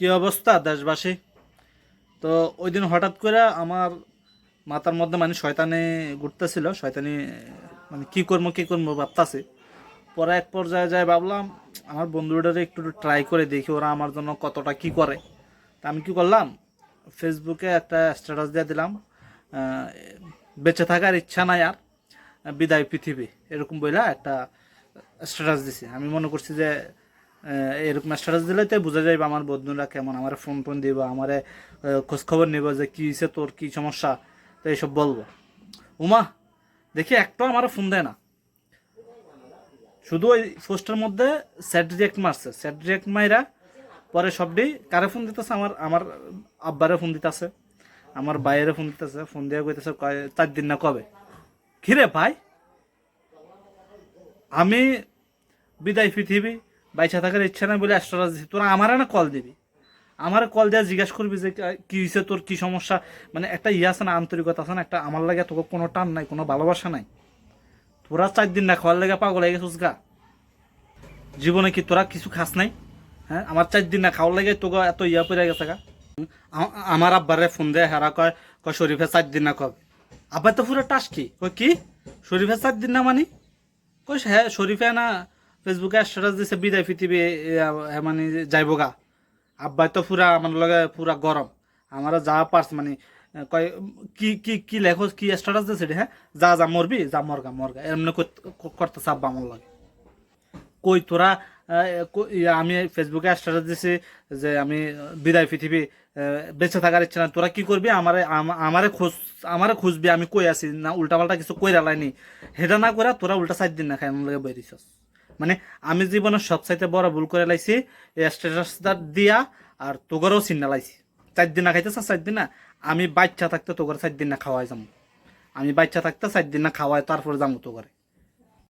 কি অবস্থা দেশবাসী? তো ওই দিন হঠাৎ করে আমার মাথার মধ্যে মানে শয়তানে ঘুরতেছিল, শয়তানি মানে কি করব কি করব ভাবতাছি। পরে এক পর্যায়ে যায় ভাবলাম, আমার বন্ধুটারে একটু ট্রাই করে দেখি ওরা আমার জন্য কতটা কি করে। তা আমি কি করলাম ফেসবুকে একটা স্ট্যাটাস দিয়ে দিলাম বেঁচে থাকার ইচ্ছা নাই আর, বিদায় পৃথিবী, এরকম বইলা একটা স্ট্যাটাস দিছি। আমি মনে করছি যে এরকম স্ট্যাটাস দিলে তো বোঝা যাবে আমার বন্ধুরা কেমন, আমার ফোন টোন দিব, আমারে খোঁজখবর নিব যে কি হয়েছে তোর কি সমস্যা, তো এইসব বলব। উমা, দেখি একটাও আমার ফোন দেয় না। শুধু ওই পোস্টের মধ্যে স্যাট রিয়েক্ট মারছে। স্যাট রিয়েক্ট মাইরা পরে সবটি কারে ফোন দিতেছে? আমার আমার আব্বারে ফোন দিতেছে। আমার বাইরে ফোন দিতেছে। ফোন দিয়ে কইতেছে চার দিন না কবে? কিরে ভাই? আমি বিদায় পৃথিবী বাইচা থাকার ইচ্ছা নাই বলে অ্যাস্ট্রাস দিছি। তোরা আমারে না কল দিবি? আমার কল দেওয়া জিজ্ঞাসা করবি যে কি হয়েছে তোর? কি সমস্যা? মানে একটা ইয়ে আছে না, আন্তরিকতা আছে না, একটা আমার লাগে তোকে কোনো টান নাই, কোনো ভালোবাসা নাই। তোরা চার দিন না খাওয়ার লেগে পাগল হয়ে গেছিস গা। জীবনে কি তোরা কিছু খাস নাই? হ্যাঁ আমার চার দিন না খাওয়ার লেগে তোকে এত ইয়া পড়ে গেছে গা। আমার আব্বারে ফোন দেয়, হেরা কয় কয়, শরীফে চার দিন না কবে আব্বা তো পুরো টাস কি কয়, কি? শরীফে চার দিন না মানি? কই হ্যাঁ শরীফে না ফেসবুকে স্ট্যাটাস দিছে, বিদায় পৃথিবী মানে যাইব গা আব্বাই তো পুরা আমার লগে পুরা গরম। আমার যা পারস মানে কয়, কি কি কি লেখো, কি স্ট্যাটাস দিছে হ্যাঁ? যা যা মরবি, যা মরগা মরগা। এমনি করতে আব্বা আমার লাগে। কই তোরা আমি ফেসবুকে স্ট্যাটাস দিছি যে আমি বিদায় পৃথিবী বেঁচে থাকার ইচ্ছা না তোরা কি করবি? আমারে, আম- আমারে খোঁজ, আমারে খুঁজবি, আমি কই আছি? না উল্টা পাল্টা কিছু কইরা লাইনি। হেটা না করে তোরা উল্টা সাইড দিন না খাই আমার লাগে বেরিয়েছস মানে আমি জীবনের সবচাইতে বড় ভুল করে লাইছি স্ট্যাটাস দিয়া আর তোগরও চিন্না লাইছি। চার দিন না খাইতেছ, চার দিন না? আমি বাচ্চা থাকতে তোগর চার দিন না খাওয়াই যাব আমি বাচ্চা থাকতে চার দিন না খাওয়াই, তারপরে যাব তোগরে।